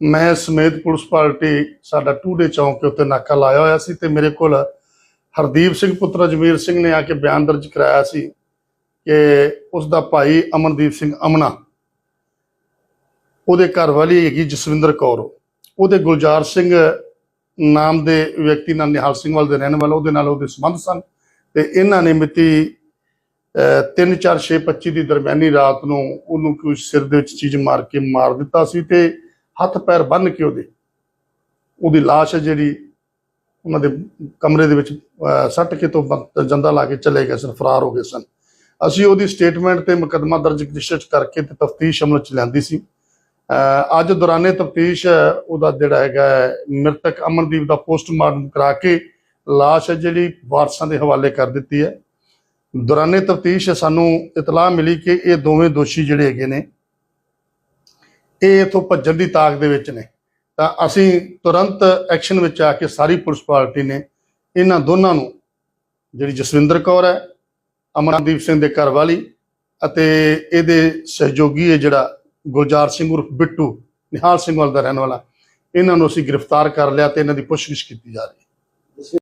ਮੈਂ ਸਮੇਤ police party ਸਾਡਾ ਟੂਡੇ ਚੌਂਕ ਉੱਤੇ ਨਾਕਾ ਲਾਇਆ ਹੋਇਆ ਸੀ ਤੇ ਮੇਰੇ ਕੋਲ ਹਰਦੀਪ ਸਿੰਘ ਪੁੱਤਰ ਅਜਮੇਰ ਸਿੰਘ ਨੇ ਆ ਕੇ ਬਿਆਨ ਦਰਜ ਕਰਾਇਆ ਸੀ ਕਿ ਉਸ ਦਾ ਭਾਈ ਅਮਨਦੀਪ ਸਿੰਘ ਅਮਨਾ, ਉਹਦੇ ਘਰ ਵਾਲੀ ਹੈਗੀ ਜਸਵਿੰਦਰ ਕੌਰ। ਉਹਦੇ ਗੁਲਜ਼ਾਰ ਸਿੰਘ ਨਾਮ ਦੇ ਵਿਅਕਤੀ ਨਾਲ ਨਿਹਾਲ ਸਿੰਘ ਵਾਲ ਦੇ ਰਹਿਣ ਵਾਲਾ, ਉਹਦੇ ਨਾਲ ਉਹਦੇ ਸੰਬੰਧ ਸਨ ਤੇ ਇਹਨਾਂ ਨੇ ਮਿਤੀ 3-4-6-25 ਦੀ ਦਰਮਿਆਨੀ ਰਾਤ ਨੂੰ ਉਹਨੂੰ ਕੋਈ ਸਿਰ ਦੇ ਵਿੱਚ ਚੀਜ਼ ਮਾਰ ਕੇ ਮਾਰ ਦਿੱਤਾ ਸੀ ਤੇ ਹੱਥ ਪੈਰ ਬੰਨ੍ਹ ਕੇ ਉਹਦੇ ਉਹਦੀ ਲਾਸ਼ ਹੈ ਜਿਹੜੀ ਉਹਨਾਂ ਦੇ ਕਮਰੇ ਦੇ ਵਿੱਚ ਸੱਟ ਕੇ ਤੋਂ ਜੰਦਾ ਲਾ ਕੇ ਚਲੇ ਗਏ ਸਨ ਫਰਾਰ ਹੋ ਗਏ ਸਨ। ਅਸੀਂ ਉਹਦੀ ਸਟੇਟਮੈਂਟ ਤੇ ਮੁਕੱਦਮਾ ਦਰਜ ਰਜਿਸਟਰ ਕਰਕੇ ਤੇ ਤਫਤੀਸ਼ ਅਮਲ ਚ ਲਿਆਂਦੀ ਸੀ। ਅਹ, ਅੱਜ ਦੌਰਾਨੇ ਤਫਤੀਸ਼ ਉਹਦਾ ਜਿਹੜਾ ਹੈਗਾ ਹੈ, ਮ੍ਰਿਤਕ ਅਮਨਦੀਪ ਦਾ ਪੋਸਟਮਾਰਟਮ ਕਰਾ ਕੇ ਲਾਸ਼ ਹੈ ਜਿਹੜੀ ਵਾਰਸਾਂ ਦੇ ਹਵਾਲੇ ਕਰ ਦਿੱਤੀ ਹੈ। ਦੌਰਾਨੇ ਤਫਤੀਸ਼ ਸਾਨੂੰ ਇਤਲਾਹ ਮਿਲੀ ਕਿ ਇਹ ਦੋਵੇਂ ਦੋਸ਼ੀ ਜਿਹੜੇ ਹੈਗੇ ਨੇ, ਇਹ ਇਥੋਂ ਭੱਜਣ ਦੀ ਤਾਕ ਦੇ ਵਿੱਚ ਨੇ। ਤਾਂ ਅਸੀਂ ਤੁਰੰਤ ਐਕਸ਼ਨ ਵਿੱਚ ਆ ਕੇ ਸਾਰੀ ਪੁਲਿਸ ਪਾਰਟੀ ਨੇ ਇਹਨਾਂ ਦੋਨਾਂ ਨੂੰ, ਜਿਹੜੀ ਜਸਵਿੰਦਰ ਕੌਰ ਹੈ, ਅਮਨਦੀਪ ਸਿੰਘ ਦੇ ਘਰ ਵਾਲੀ ਅਤੇ ਇਹਦੇ ਸਹਿਯੋਗੀ ਹੈ ਜਿਹੜਾ ਗੁਲਜ਼ਾਰ ਸਿੰਘ ਉਰਫ ਬਿੱਟੂ, ਨਿਹਾਲ ਸਿੰਘ ਵਾਲ ਦਾ ਰਹਿਣ ਵਾਲਾ, ਇਹਨਾਂ ਨੂੰ ਅਸੀਂ ਗ੍ਰਿਫਤਾਰ ਕਰ ਲਿਆ ਤੇ ਇਹਨਾਂ ਦੀ ਪੁੱਛਗਿੱਛ ਕੀਤੀ ਜਾ ਰਹੀ ਹੈ।